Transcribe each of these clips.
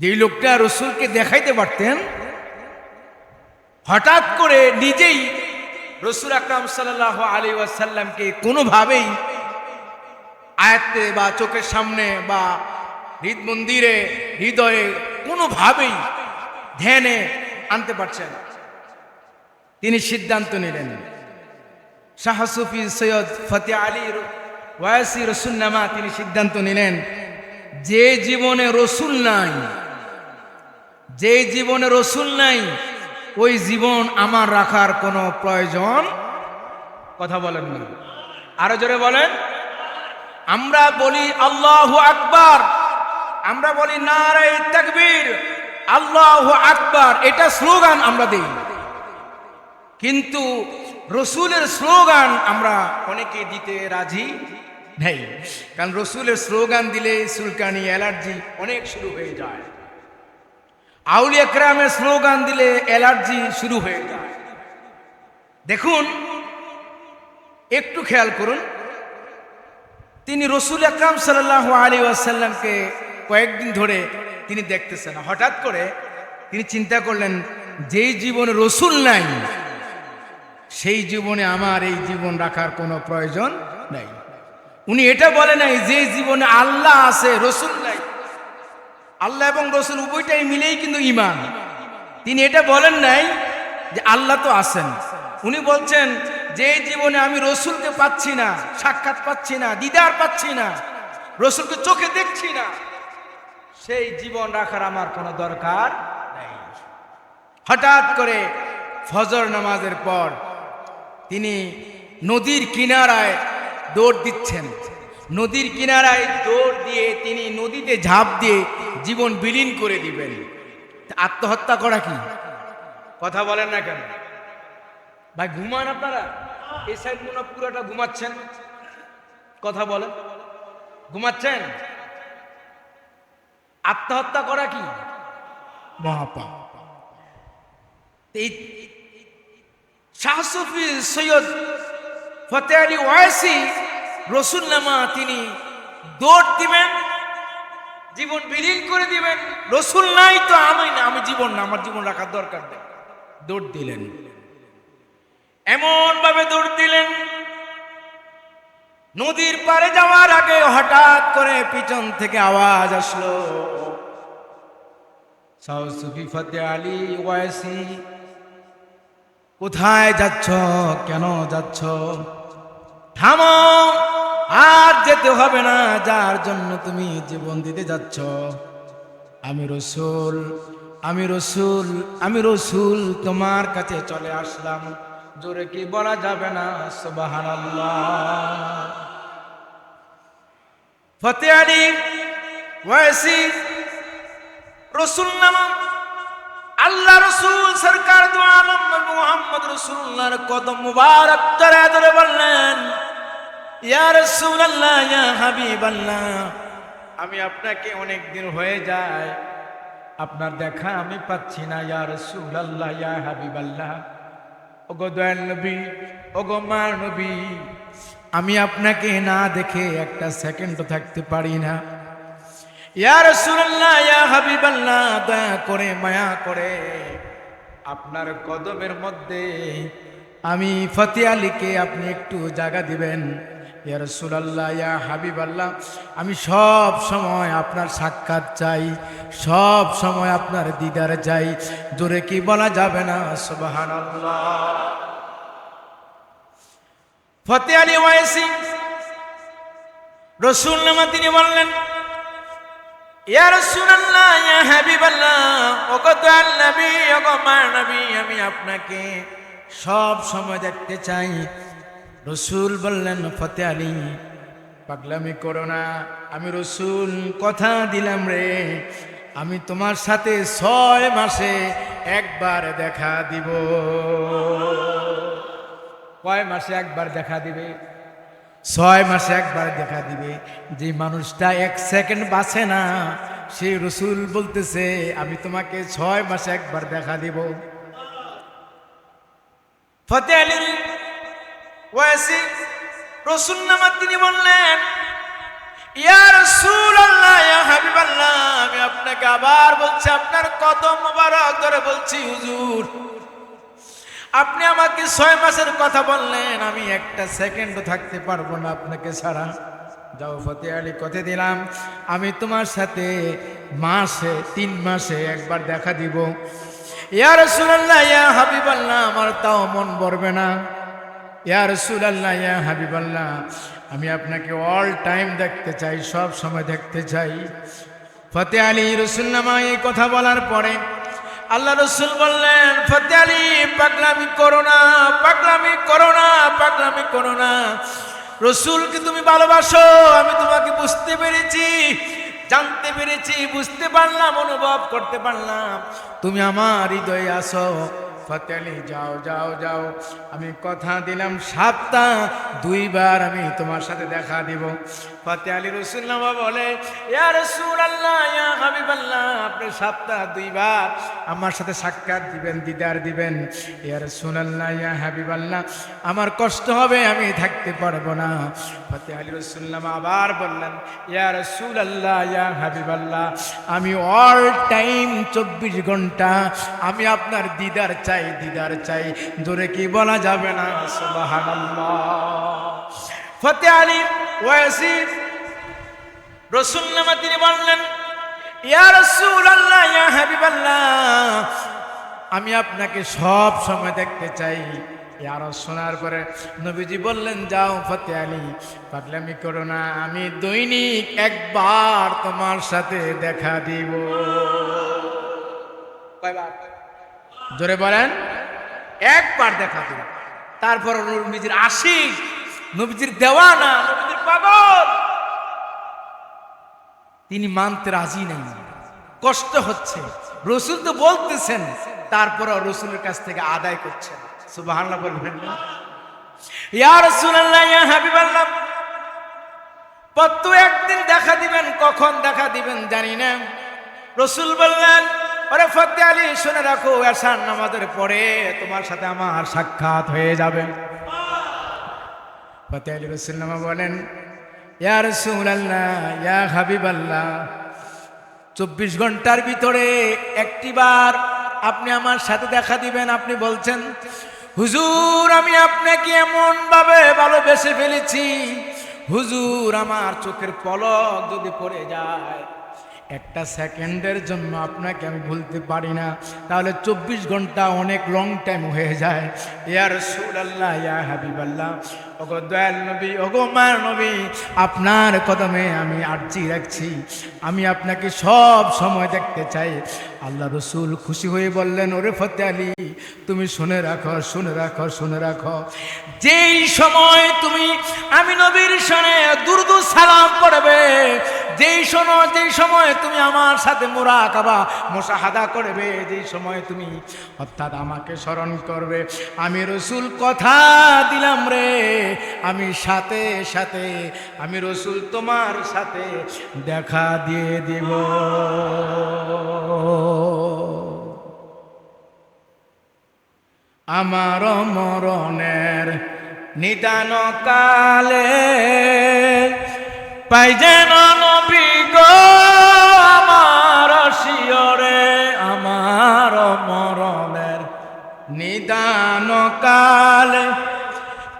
যেই লোকটা রসুলকে দেখাইতে পারতেন, হঠাৎ করে নিজেই রসুল আকরাম সাল্লাহ আলী ওয়াসাল্লামকে কোনোভাবেই আয়াত্তে বা চোখের সামনে বা হৃদ মন্দিরে হৃদয়ে কোনোভাবেই ধ্যানে আনতে পারছেন তিনি সিদ্ধান্ত নিলেন শাহসুফি সৈয়দ ফতে আলী ওয়াসি রসুলনামা তিনি সিদ্ধান্ত নিলেন, যে জীবনে রসুল নাই যে জীবনে রসুল নাই, ওই জীবন আমার রাখার কোনো প্রয়োজন? কথা বলেন না। আরও জোরে বলেন। আমরা বলি আল্লাহ আকবার, আমরা বলি নারাই আল্লাহ আকবার, এটা স্লোগান আমরা দিই। কিন্তু রসুলের স্লোগান আমরা অনেকে দিতে রাজি নেই। কারণ রসুলের স্লোগান দিলে সুলকানি অ্যালার্জি অনেক শুরু হয়ে যায়। আউলিয়া ক্রামের স্লোগান দিলে অ্যালার্জি শুরু হয়ে যায়। দেখুন, একটু খেয়াল করুন, তিনি রসুল আকরাম সাল্লাহ আলী আসাল্লামকে কয়েকদিন ধরে তিনি দেখতেছেন। হঠাৎ করে তিনি চিন্তা করলেন, যেই জীবনে রসুল নাই, সেই জীবনে আমার এই জীবন রাখার কোনো প্রয়োজন নাই। উনি এটা বলে নাই, যে জীবনে আল্লাহ আছে, রসুল আল্লাহ এবং রসুল উভয়টাই মিলেই কিন্তু ইমান তিনি এটা বলেন নাই যে আল্লাহ তো আছেন। উনি বলছেন, যে জীবনে আমি রসুলকে পাচ্ছি না, সাক্ষাৎ পাচ্ছি না, দিদার পাচ্ছি না, রসুলকে চোখে দেখছি না, সেই জীবন রাখার আমার কোনো দরকার নেই। হঠাৎ করে ফজর নামাজের পর তিনি নদীর কিনারায় দৌড় দিচ্ছেন। নদীর কিনারায় দৌড় দিয়ে তিনি নদীতে ঝাঁপ দিয়ে জীবন বিলীন করে দিবেন। আত্মহত্যা করা কি? কথা বলেন না কেন? ভাই ঘুমান আপনারা? এই সাইড মনে পুরোটা ঘুমাচ্ছেন। কথা বলেন। ঘুমাচ্ছেন? আত্মহত্যা করা কি? মহাপাপ। এই শাহসফি সৈয়দ ফতে আলী ওয়াসি রসুল্লামা তিনি দৌড় দিবেন, জীবন বিলীন করে দিবেন। রসুল নাই তো আমি না, আমি জীবন না, আমার জীবন রাখার দরকার নেই। দৌড় দিলেন। এমন ভাবে দৌড় দিলেন। নদীর পারে যাওয়ার আগে হঠাৎ করে পিছন থেকে আওয়াজ আসলো। সাউসুফি ফতে আলী ওয়াসি কোথায় যাচ্ছ, কেন যাচ্ছ? থামো! আর যেতে হবে না, যার জন্য তুমি জীবন দিতে যাচ্ছ। আমি রসুল আমি রসুল আমি রসুল, তোমার কাছে চলে আসলাম। জোরে কি বলা যাবে না? সুবাহান রসুল নামা আল্লাহ রসুল, সরকার দু আলম মোহাম্মদ রসুল্লাহর কদম মুবারক ধরে ধরে বললেন আমি আপনাকে অনেক দিন হয়ে যায়, আপনার দেখা আমি পাচ্ছি না ইয়ার রসুল আল্লাহ ইয়া হাবিব আল্লাহ ওগো দয়াল নবী, ওগো মার নবী, আমি আপনাকে না দেখে একটা সেকেন্ডও থাকতে পারি না। ইয়ার রাসূলুল্লাহ, ইয়া হাবিবাল্লাহ, দয়া করে, মায়া করে, আপনার কদমের মধ্যে আমি ফতে আলীকে আপনি একটু জায়গা দিবেন। ইয়া রাসূলুল্লাহ, ইয়া হাবিবাল্লাহ, আমি সব সময় আপনার সাক্ষাৎ চাই, সব সময় আপনার দিদার চাই। জোরে কি বলা যাবে না? সুবহানাল্লাহ। ফতে আলী ওয়াইসি, রসুল নামা তিনি বললেন, ইয়া রাসূলুল্লাহ, ইয়া হাবিবাল্লাহ, ওগো দয়াল নবী, ওগো মার নবী, আমি আপনাকে সব সময় দেখতে চাই। রসুল বললেন, ফতে আলী, পাগলামি করো না। আমি রসুল, কথা দিলাম রে। আমি তোমার সাথে ছয় মাসে একবার দেখা দিব। কয় মাসে একবার দেখা দিবে? ছয় মাসে একবার দেখা দিবে। যে মানুষটা এক সেকেন্ড বাঁচে না, সে রসুল বলতেছে, আমি তোমাকে ছয় মাসে একবার দেখা দিব। ফতে আলীর ওয়াসি, রসুল নামা তিনি বললেন আমি আপনাকে আবার বলছি, আপনার কদম মোবারক ধরে বলছি, হুজুর, আপনি আমাকে ছয় মাসের কথা বললেন, আমি একটা সেকেন্ডও থাকতে পারব না আপনাকে ছাড়া। যাও ফতে আলী, কথা দিলাম। আমি তোমার সাথে মাসে, তিন মাসে একবার দেখা দিব। ইয়া রাসূলুল্লাহ, ইয়া হাবিবাল্লাহ, আমার তাও মন ভরবে না। হাবিবাল্লাহ, আমি আপনাকে অল টাইম দেখতে চাই, সব সময় দেখতে চাই। ফতে আলী রসুল্লামা এই কথা বলার পরে আল্লাহ রসুল বললেন, ফতে আলী, পাগলামি করো না, পাগলামি করো না, পাগলামি করো না। রসুলকে তুমি ভালোবাসো, আমি তোমাকে বুঝতে পেরেছি, জানতে পেরেছি, বুঝতে পারলাম, অনুভব করতে পারলাম। তুমি আমার হৃদয়ে আসো ফতে আলী, যাও যাও যাও। আমি কথা দিলাম সপ্তাহ দুইবার আমি তোমার সাথে দেখা দিব। ফতে আলী রসুল্লামা বলে আপনি সপ্তাহ দুইবার আমার সাথে সাক্ষাৎ দিবেন, দিদার দিবেন। ইয়া রসুল আল্লাহ ইয়া হাবিব আল্লাহ আমার কষ্ট হবে, আমি থাকতে পারব না। ফতে আলী রসুল্লাম আবার বললেন, ইয়া রসুল আল্লাহ ইয়া হাবিব আল্লাহ আমি অল টাইম চব্বিশ ঘণ্টা আমি আপনার দিদার চাই দিদার চাই জোরে কি বলা যাবে না? ফতে আলী ওয়াসিফ রসুল্লামা তিনি বললেন আল্লাহ আমি আপনাকে সব সময় দেখতে চাই। আর শোনার পরে নবীজি বললেন, যাও ফতে আলী, পাগলামি করো না, আমি দৈনিক একবার তোমার সাথে দেখা দিব। কয়বার? জোরে বলেন। একবার দেখা দিব তারপর নবীজির আশিক নবীজির দেওয়ানা, নবীজির পাগল। তিনি মানতে রাজি নেই। কষ্ট হচ্ছে। রসুল তো বলতেছেন, তারপরও রসুলের কাছ থেকে আদায় করছেন। সুবহানাল্লাহ বলবেন না। ইয়া রাসূলুল্লাহ, ইয়া হাবিবাল্লাহ। কত একদিন দেখা দিবেন, কখন দেখা দিবেন জানি না। রসুল বললেন ওরে ফতে আলী, শুনে রাখো এসার নামাজের পরে তোমার সাথে আমার সাক্ষাৎ হয়ে যাবে। ফতে আলী রসুল্লামা বলেন, ইয়া রসুল্লাহ ইয়া হাবিব আল্লাহ চব্বিশ ঘণ্টার ভিতরে একটিবার আপনি আমার সাথে দেখা দিবেন। আপনি বলছেন, হুজুর, আমি আপনাকে এমন ভাবে ভালোবেসে ফেলেছি। হুজুর, আমার চোখের পলক যদি পড়ে যায় একটা সেকেন্ডের জন্য আপনাকে আমি ভুলতে পারি না। তাহলে চব্বিশ ঘণ্টা অনেক লং টাইম হয়ে যায়। ইয়ার সুর আল্লাহ ইয়া হাবিব আল্লাহ ওগো দয়াল নবী, ওগো মার নবী, আপনার কদমে আমি আর্জি রাখছি। আমি আপনাকে সব সময় দেখতে চাই। আল্লাহ রসুল খুশি হয়ে বললেন, ওরে ফতে আলী, তুমি শুনে রাখো শুনে রাখো শুনে রাখো। যেই সময় তুমি আমি নবীর সনে দুর্দু সালাম পড়বে যেই সময় যেই সময় তুমি আমার সাথে মোরা কাবা মোশাহাদা করবে, যেই সময় তুমি অর্থাৎ আমাকে স্মরণ করবে, আমি রসুল কথা দিলাম রে, আমি সাথে সাথে, আমি রসুল তোমার সাথে দেখা দিয়ে দিব। আমার মরণের নিদান কালে পাই যেন নবী গো, আমার শিয়রে, আমার মরণের নিদান কালে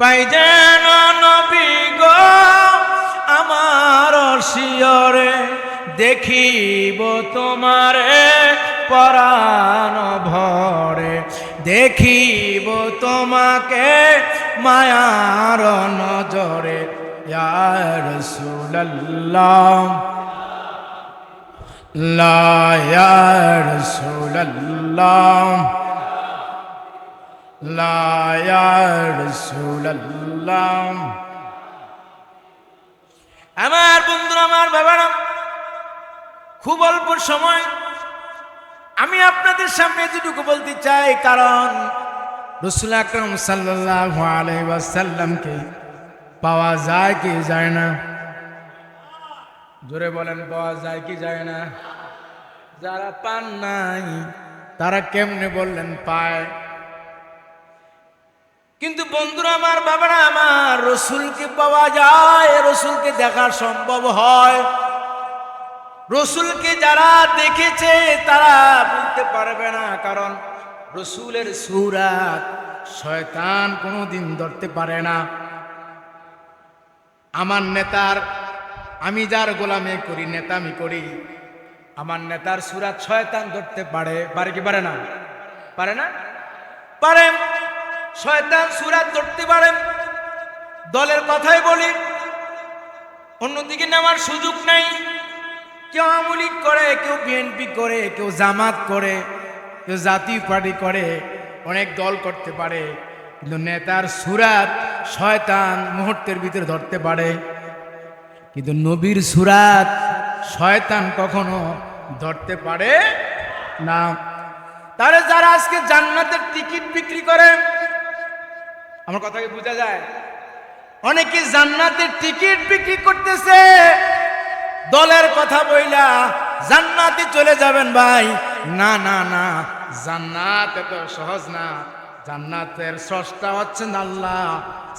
পাই যেন নবী গো, আমার শিয়রে, দেখিব তোমারে পরাণ ভরে। দেখিব তোমাকে মায়ার নজরে রাসূলুল্লাহ। লা ইয়া রাসূলুল্লাহ। আমার বন্ধুরা, আমার বাবারা, খুব অল্প সময় আমি আপনাদের সামনে যেটুকু বলতে চাই, কারণ রসুল আকরম সাল্লাহ আলাইসাল্লামকে পাওয়া যায় কি যায় না? জোরে বলেন, পাওয়া যায় কি যায় না? যারা পান নাই, তারা কেমনে বললেন পায়? কিন্তু বন্ধুরা, আমার বাবারা, আমার রসুলকে পাওয়া যায়, রসুলকে দেখা সম্ভব হয়। রসুলকে যারা দেখেছে, তারা বলতে পারবে না, কারণ রসুলের সুরাত শয়তান কোনো দিন ধরতে পারে না। আমার নেতার আমি যার গোলামে করি, নেতামি করি, আমার নেতার সুরাত শয়তান ধরতে পারে পারে কি পারে না? পারে না? পারে। শয়তান সুরাত ধরতে পারে। দলের কথাই বলি। অন্যদিকে নেওয়ার সুযোগ নাই। কেউ আওয়ামী করে, কেউ বিএনপি করে, কেউ জামাত করে, কেউ জাতীয় পার্টি করে, অনেক দল করতে পারে, কিন্তু নেতার সুরাত শয়তান মুহূর্তের ভিতরে ধরতে পারে। কিন্তু নবীর সুরাত শয়তান কখনো ধরতে পারে না। তাহলে যারা আজকে জান্নাতের টিকিট বিক্রি করে, আমার কথা কি বোঝা যায়? অনেকে জান্নাতের টিকিট বিক্রি করতেছে, দলের কথা বইলা জান্নাতে চলে যাবেন ভাই। না না না, জান্নাত এত সহজ না। জান্নাতের স্রষ্টা হচ্ছেন আল্লাহ।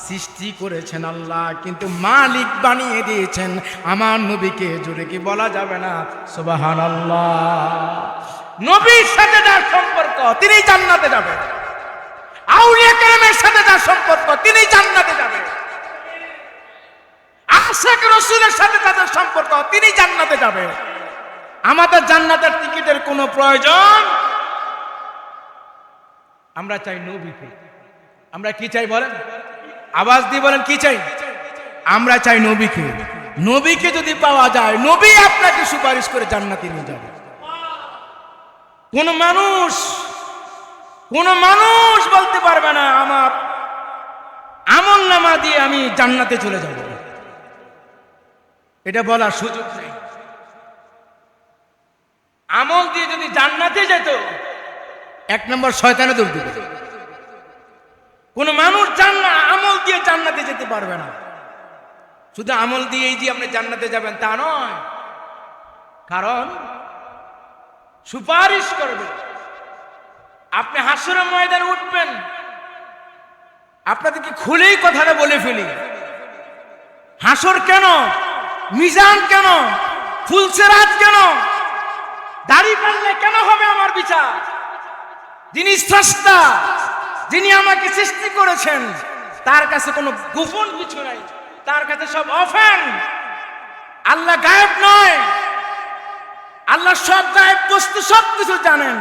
সৃষ্টি করেছেন আল্লাহ, কিন্তু মালিক বানিয়ে দিয়েছেন। আমার নবীকে জুড়ে কি বলা যাবে না? সুবাহান আল্লাহ নবীর সাথে যার সম্পর্ক, তিনি জান্নাতে যাবেন আউলিয়া সাথে যার সম্পর্ক, তিনি জান্নাতে যাবেন আশেক রসুলের সাথে তাদের সম্পর্ক, তিনি জান্নাতে যাবে। আমাদের জান্নাতের টিকিটের কোনো প্রয়োজন? আমরা চাই নবীকে। আমরা কি চাই বলেন? আওয়াজ দিয়ে বলেন, কি চাই? আমরা চাই নবীকে। নবীকে যদি পাওয়া যায়, নবী আপনাকে সুপারিশ করে জান্নাতে নিয়ে যাবে। কোন মানুষ কোন মানুষ বলতে পারবে না, আমার আমল নামা দিয়ে আমি জান্নাতে চলে যাব। এটা বলার সুযোগ নেই। আমল দিয়ে যদি জান্নাতে যেত, এক নম্বর শয়তানে দৌড় দিবে। কোন মানুষ জান্না আমল দিয়ে জান্নাতে যেতে পারবে না। শুধু আমল দিয়েই যে আপনি জান্নাতে যাবেন তা নয়, কারণ সুপারিশ করবে। আপনি হাসুর ময়দানে উঠবেন, আপনাদেরকে খুলেই কথাটা বলে ফেলি। হাসর কেন? মিজান কেন? ফুলসেরাত কেন? দাড়ি পারলে কেন হবে আমার বিচার? যিনি স্রষ্টা যিনি আমাকে সৃষ্টি করেছেন, তার কাছে কোনো গোপন কিছু নাই। তার কাছে সব অফেন। আল্লাহ গায়েব নয়। আল্লাহ সব গায়েব বস্তু সব কিছু জানেন।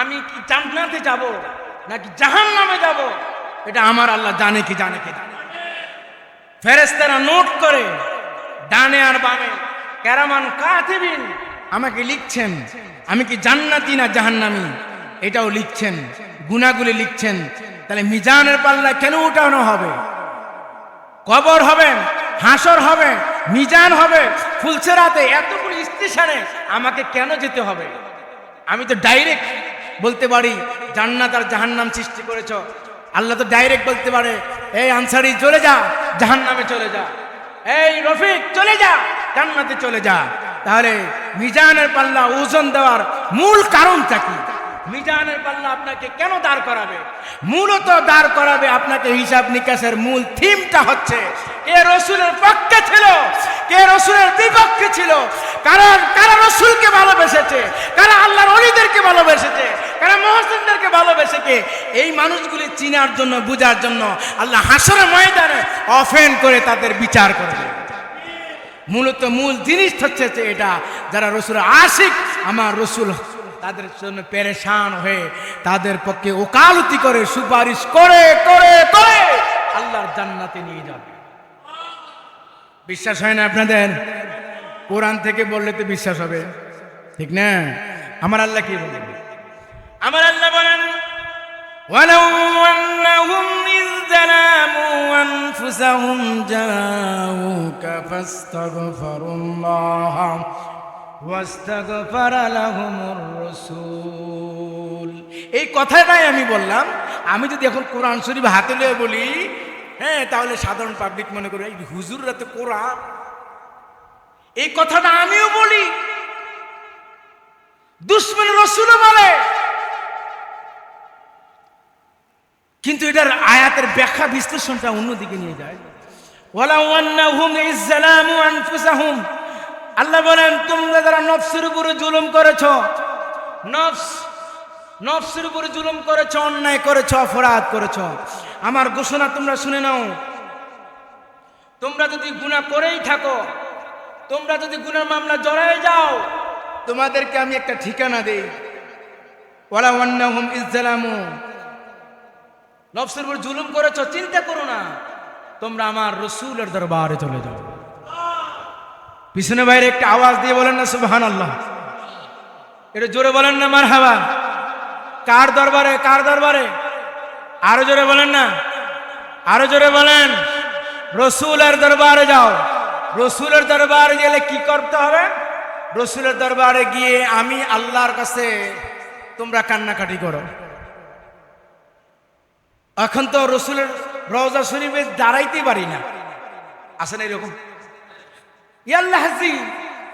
আমি কি জান্নাতে যাব, নাকি জাহান নামে যাব? এটা আমার আল্লাহ জানে কি জানে কি ফেরেস্তারা নোট করে, ডানে আর বামে ক্যারামান কাতিবিন, আমাকে লিখছেন, আমি কি জান্নাতি না জাহান্নামি? এটাও লিখছেন। গুনাগুলি লিখছেন, তাহলে মিজানের পাল্লা কেন উঠানো হবে? কবর হবে, হাসর হবে, মিজান হবে ফুলসেরাতে এতগুলো স্টেশনে আমাকে কেন যেতে হবে? আমি তো ডাইরেক্ট বলতে পারি, জান্নাত আর জাহান্নাম সৃষ্টি করেছ। আল্লাহ তো ডাইরেক্ট বলতে পারে, এই আনসারি, চলে যা, জাহান্নামে চলে যা। এই রফিক, চলে যা, জান্নাতে চলে যা। তাহলে মিজানের পাল্লা ওজন দেওয়ার মূল কারণটা কি? মিজানের পাল্লা আপনাকে কেন দাঁড় করাবে? মূলত দাঁড় করাবে আপনাকে হিসাব নিকাশের মূল থিমটা হচ্ছে, কে রসুলের পক্ষে ছিল, কে রসুলের বিপক্ষে ছিল কারণ কারা রসুলকে ভালোবেসেছে, কারা আল্লাহর অলিদেরকে ভালোবেসেছে, কারা মহসিনদেরকে ভালোবেসেছে, এই মানুষগুলি চিনার জন্য, বুঝার জন্য আল্লাহ হাসর ময়দানে অফেন করে তাদের বিচার করবে। মূলত মূল জিনিস হচ্ছে এটা, যারা রসুল আশিক, আমার রসুল তাদের জন্য পেরেশান হয়ে তাদের পক্ষে ওকালতি করে সুপারিশ করে করে করে আল্লাহর জান্নাতে নিয়ে যাবে বিশ্বাস হয় না আপনাদের কোরআন থেকে বললে তো বিশ্বাস হবে ঠিক না আমার আল্লাহ কি বলেন আমার আল্লাহ বলেন ولو أنهم إذ ظلموا أنفسهم جاءوك فاستغفروا الله واستغفر لهم الرسول এই কথাটাই আমি বললাম। আমি যদি এখন কোরআন শরীফ হাতে লিয়ে বলি হ্যাঁ তাহলে সাধারণ পাবলিক মনে করে হুজুররা তো কোরআন। এই কথাটা আমিও বলি। দুশ্মন রসুলও বলে। কিন্তু এটার আয়াতের ব্যাখ্যা বিশ্লেষণটা অন্যদিকে নিয়ে যায়। ওয়ালাউ আন্নাহুম ইজ্জালামু আনফুসাহুম। আল্লাহ বলেন, তোমরা যারা নফসের উপরে জুলুম করেছ, নফস, নফসের উপরে জুলুম করেছ, অন্যায় করেছ, অপরাধ করেছ, আমার ঘোষণা তোমরা শুনে নাও। তোমরা যদি গুনাহ করেই থাকো, তোমরা যদি গুনার মামলা জড়ায় যাও, তোমাদেরকে আমি একটা ঠিকানা দেই। ওয়ালা ওয়ান্নাহুম ইজ্জালামু নফসের উপর জুলুম করেছ, চিন্তা করো না, তোমরা আমার রসুলের দরবারে চলে যাও। পিছনে বাইরে একটা আওয়াজ দিয়ে বলেন না সুবহান আল্লাহ এটা জোরে বলেন না মার হাবা কার দরবারে কার দরবারে? আরও জোরে বলেন না। আরও জোরে বলেন। রসুলের দরবারে যাও। রসুলের দরবারে গেলে কি করতে হবে? রসুলের দরবারে গিয়ে আমি আল্লাহর কাছে তোমরা কান্নাকাটি করো। এখন তো রসুলের রওজা শরীফে দাঁড়াইতে পারি না। আসে না এরকম?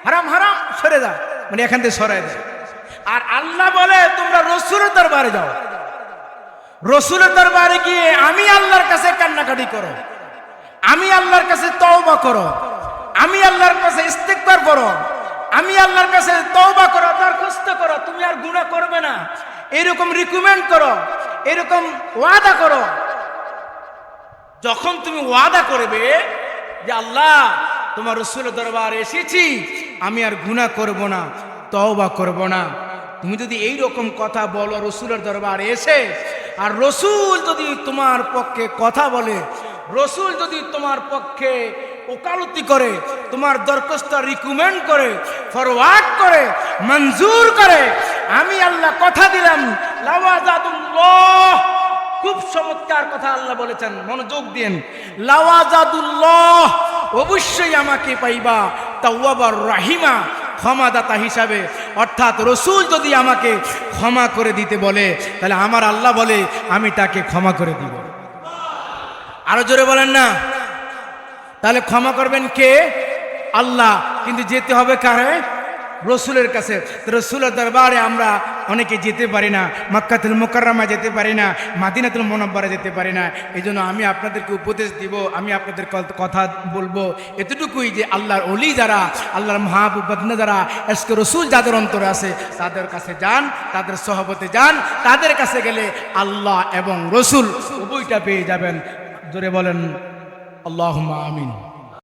হারাম হারাম, সরে যাও। মানে এখান থেকে দেয়। আর আল্লাহ বলে, তোমরা রসুলের দরবারে যাও। রসুলের দরবারে গিয়ে আমি আল্লাহর কাছে কান্নাকাটি করো। আমি আল্লাহর কাছে তওবা করো। আমি আল্লাহর কাছে ইস্তেকবার করো। আমি আল্লাহর কাছে তওবা করো, দরখাস্ত করো। তুমি আর গুনাহ করবে না। এরকম রিকমেন্ড করো। এরকম ওয়াদা করো। যখন তুমি ওয়াদা করবে যে আল্লাহ তোমার রসুলের দরবার এসেছি, আমি আর গুনাহ করব না, তওবা করব না। তুমি যদি এই রকম কথা বলো রসুলের দরবার এসে, আর রসুল যদি তোমার পক্ষে কথা বলে, রসুল যদি তোমার পক্ষে ওকালতি করে, তোমার দরখাস্ত রিকমেন্ড করে ফরওয়ার্ড করে, মঞ্জুর করে, আমি আল্লাহ কথা দিলাম খুব চমৎকার কথা আল্লাহ বলেছেন, মনোযোগ দিন লাওয়াজাদুল্লাহ। অবশ্যই আমাকে পাইবা, তাওয়াবার রাহিমা, ক্ষমাদাতা হিসাবে। অর্থাৎ রসুল যদি আমাকে ক্ষমা করে দিতে বলে, তাহলে আমার আল্লাহ বলে, আমি তাকে ক্ষমা করে দিব। আরও জোরে বলেন না। তাহলে ক্ষমা করবেন কে? আল্লাহ। কিন্তু যেতে হবে কারে? রসুলের কাছে, রসুলের দরবারে আমরা অনেকে যেতে পারি না, মক্কাতুল মোকাররমা যেতে পারি না, মাদিনাতুল মনব্বরা যেতে পারি না। এই জন্য আমি আপনাদেরকে উপদেশ দিব, আমি আপনাদের কথা বলব এতটুকুই যে আল্লাহর অলি যারা, আল্লাহর মহাবুবনা যারা এসকে রসুল যাদের অন্তরে আছে, তাদের কাছে যান, তাদের সহবতে যান, তাদের কাছে গেলে আল্লাহ এবং রসুল উভয়টা পেয়ে যাবেন। জোরে বলেন আল্লাহ আমিন।